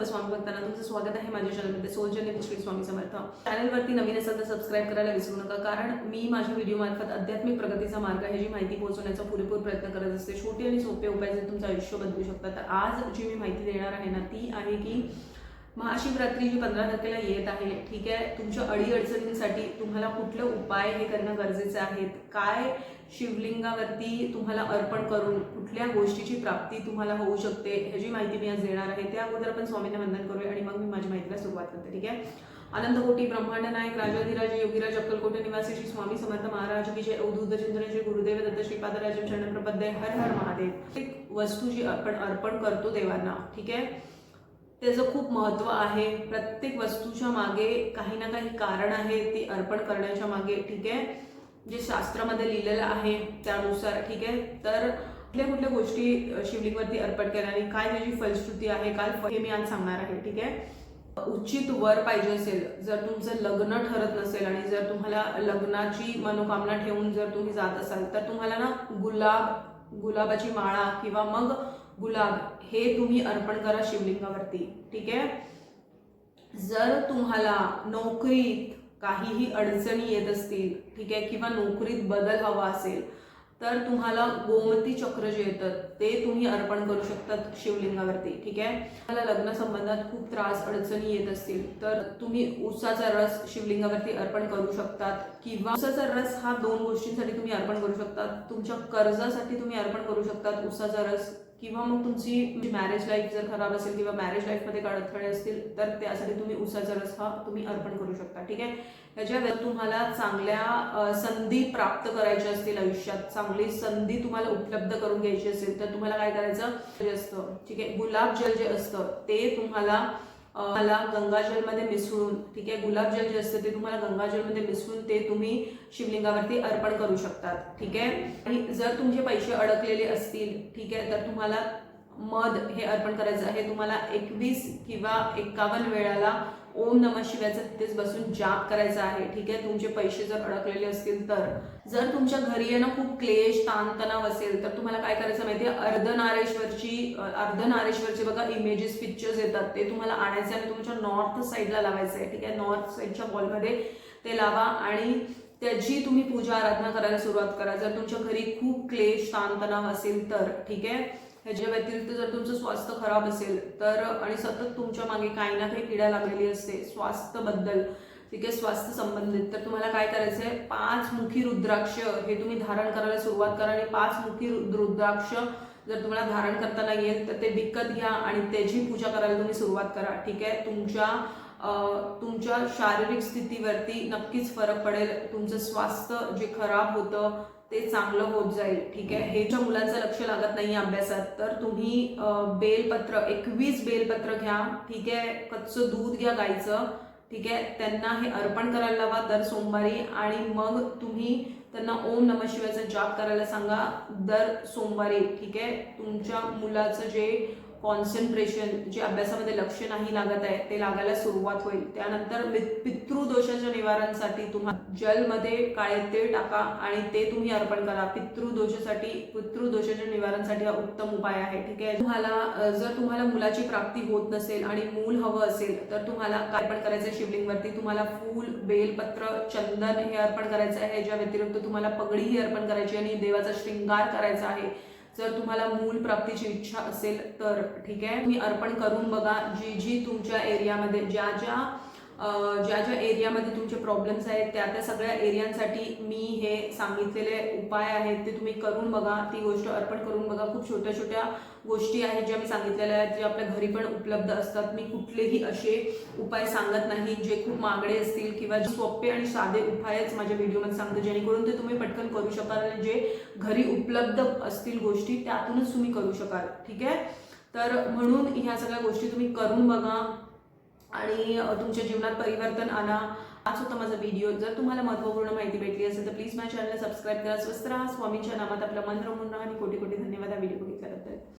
सर्व स्वामी भक्तांना तुमचं स्वागत आहे माझ्या चॅनलमध्ये. सोलजन्य श्री स्वामी समर्थ. चॅनलवरती नवीन असेल तर सबस्क्राईब करायला विसरू नका कारण मी माझ्या व्हिडिओ मार्फत आध्यात्मिक प्रगतीचा मार्ग ह्याची माहिती पोहोचवण्याचा पुरेपूर प्रयत्न करत असते. छोटे आणि सोपे उपाय जे तुमचं आयुष्य बदलू शकतात तर आज जी मी माहिती देणार आहे ना ती आहे की महाशिवरात्री जी पंधरा तारखेला येत आहे. ठीक आहे? तुमच्या अडीअडचणींसाठी तुम्हाला कुठले उपाय हे करणं गरजेचे आहेत काय शिवलिंगावरती तुम्हाला अर्पण करून कुठल्या गोष्टीची प्राप्ती तुम्हाला होऊ शकते ह्याची माहिती मी आज देणार आहे. त्या अगोदर आपण स्वामींना वंदन करूया आणि मग मी माझ्या माहितीला सुरुवात करते. ठीक आहे? आनंदकोटी ब्रह्मांड नायक राजाधिराज योगीराज अक्कलकोटे निवासी श्री स्वामी समर्थ महाराज की जय अवधूत चिंतन श्री गुरुदेव दत्त श्रीपादराजम चरण प्रपद्य हर हर महादेव. एक वस्तू जी आपण अर्पण करतो देवांना. ठीक आहे? त्याचं खूप महत्त्व आहे. प्रत्येक वस्तूच्या मागे काही ना काही कारण आहे ती अर्पण करण्याच्या मागे ठीक आहे? जे शास्त्रामध्ये लिहिलेलं आहे त्यानुसार ठीक आहे? तर कुठल्या कुठल्या गोष्टी शिवलिंगवरती अर्पण केल्याने काय त्याची फलश्रुती आहे काय हे मी आज सांगणार आहे ठीक आहे? उचित वर पाहिजे असेल जर तुमचं लग्न ठरत नसेल आणि जर तुम्हाला लग्नाची मनोकामना ठेवून जर तुम्ही जात असाल तर तुम्हाला ना गुलाब गुलाबाची माळा किंवा मग गुलाब हे तुम्ही अर्पण करा शिवलिंगावरती ठीक आहे? जर तुम्हाला नोकरीत काहीही अडचणी येत असतील ठीक आहे किंवा नोकरीत बदल हवा असेल तर तुम्हाला गोमती चक्र जे येतं ते तुम्ही अर्पण करू शकतात शिवलिंगावरती ठीक आहे? मला लग्न संबंधात खूप त्रास अडचणी येत असतील तर तुम्ही उसाचा रस शिवलिंगावरती अर्पण करू शकतात किंवा उसाचा रस हा दोन गोष्टींसाठी तुम्ही अर्पण करू शकतात. तुमच्या कर्जासाठी तुम्ही अर्पण करू शकतात उसाचा रस किंवा मग तुमची म्हणजे मॅरेज लाईफ जर खराब असेल किंवा मॅरेज लाईफमध्ये अडथळे असतील तर त्यासाठी तुम्ही उसाचा रस हा तुम्ही अर्पण करू शकता ठीक आहे? त्याच्या तुम्हाला चांगल्या संधी प्राप्त करायच्या असतील आयुष्यात चांगली संधी तुम्हाला उपलब्ध करून घ्यायची असेल तर तुम्हाला काय करायचं? जे असतं ठीक आहे? गुलाबजल जे असतं ते तुम्हाला अ, मला गंगाजलमध्ये मिसळून ठीक आहे? गुलाबजल जे असतं ते तुम्हाला गंगाजलमध्ये मिसळून ते तुम्ही शिवलिंगावरती अर्पण करू शकतात ठीक आहे? आणि जर तुमचे पैसे अडकलेले असतील ठीक आहे? तर तुम्हाला मध हे अर्पण करायचं आहे. तुम्हाला एकवीस किंवा एकावन्न वेळाला ओम नम शिवायचं तिथेच बसून जाप करायचा आहे. ठीक आहे? तुमचे पैसे जर अडकलेले असतील तर. जर तुमच्या घरी आहे ना खूप क्लेश ताणतणाव असेल तर तुम्हाला काय करायचं माहिती आहे? अर्धनारेश्वरची अ, अर्धनारेश्वरचे बघा इमेजेस पिक्चर्स येतात. ते तुम्हाला आणायचे आणि तुमच्या नॉर्थ साईडला लावायचं आहे. ठीक आहे? नॉर्थ साईडच्या वॉलमध्ये ते लावा आणि त्याची तुम्ही पूजा आराधना करायला सुरुवात करा. जर तुमच्या घरी खूप क्लेश ताणतणाव असेल तर. ठीक आहे? ह्याच्या व्यतिरिक्त जर तुमचं स्वास्थ्य खराब असेल तर आणि सतत तुमच्या मागे काही ना काही किडा लागलेली असते स्वास्थ्यबद्दल ठीक आहे स्वास्थ्य संबंधित तर तुम्हाला काय करायचं आहे पाच मुखी रुद्राक्ष हे तुम्ही धारण करायला सुरुवात करा आणि पाच मुखी रुद्राक्ष जर तुम्हाला धारण करताना येईल तर ते विकत घ्या आणि त्याची पूजा करायला तुम्ही सुरुवात करा ठीक आहे? तुमच्या तुमच्या शारीरिक स्थितीवरती नक्कीच फरक पडेल. तुमचं स्वास्थ्य जे खराब होतं ते चांगलं होत जाईल ठीक आहे? हे ज्या मुलांचं लक्ष लागत नाही अभ्यासात तर तुम्ही बेलपत्र एकवीस बेलपत्र घ्या ठीक आहे? कच्चं दूध घ्या गाईचं ठीक आहे? त्यांना हे अर्पण करायला लावा दर सोमवारी आणि मग तुम्ही त्यांना ओम नम शिवायचा जाप करायला सांगा दर सोमवारी ठीक आहे? तुमच्या मुलाचं जे कॉन्सन्ट्रेशन जे अभ्यासामध्ये लक्ष नाही लागत आहे ते लागायला सुरुवात होईल. त्यानंतर पितृदोषाच्या निवारणासाठी तुम्हाला जलमध्ये काळे तेल टाका आणि ते तुम्ही अर्पण करा. पितृदोषासाठी पितृदोषाच्या निवारणासाठी हा उत्तम उपाय आहे ठीक आहे? तुम्हाला जर तुम्हाला मुलाची प्राप्ती होत नसेल आणि मूल हवं असेल तर तुम्हाला काय अर्पण करायचं आहे शिवलिंगवरती? तुम्हाला फूल बेलपत्र चंदन हे अर्पण करायचं आहे ज्या व्यतिरिक्त तुम्हाला पगडीही अर्पण करायची आणि देवाचा श्रृंगार करायचा आहे. जर तुम्हाला मूल प्राप्तीची इच्छा असेल तर ठीक आहे. तुम्ही अर्पण करून बघा. जी जी तुमच्या एरियामध्ये ज्या ज्या ज्या ज्या एरियामध्ये तुमचे प्रॉब्लेम्स आहेत त्या त्या सगळ्या एरियांसाठी मी हे सांगितलेले उपाय आहेत ते तुम्ही करून बघा. ती गोष्ट अर्पण करून बघा. खूप छोट्या छोट्या गोष्टी आहेत ज्या मी सांगितलेल्या आहेत जे आपल्या घरी पण उपलब्ध असतात. मी कुठलेही असे उपाय सांगत नाही जे खूप मागडे असतील किंवा जे सोपे आणि साधे उपायच माझ्या व्हिडिओमध्ये सांगते. जेणेकरून ते तुम्ही पटकन करू शकाल आणि जे घरी उपलब्ध असतील गोष्टी त्यातूनच तुम्ही करू शकाल. ठीक आहे? तर म्हणून ह्या सगळ्या गोष्टी तुम्ही करून बघा. आणि तुमच्या जीवनात परिवर्तन आणा. हाच होता माझा व्हिडिओ जर तुम्हाला महत्त्वपूर्ण माहिती भेटली असेल तर प्लीज माझ्या चॅनलला सबस्क्राईब करा. स्वस्त राहा. स्वामींच्या नामात आपलं मंत्र म्हणून राहा. आणि कोटी कोटी धन्यवाद. हा व्हिडिओ बघितल्याबद्दल.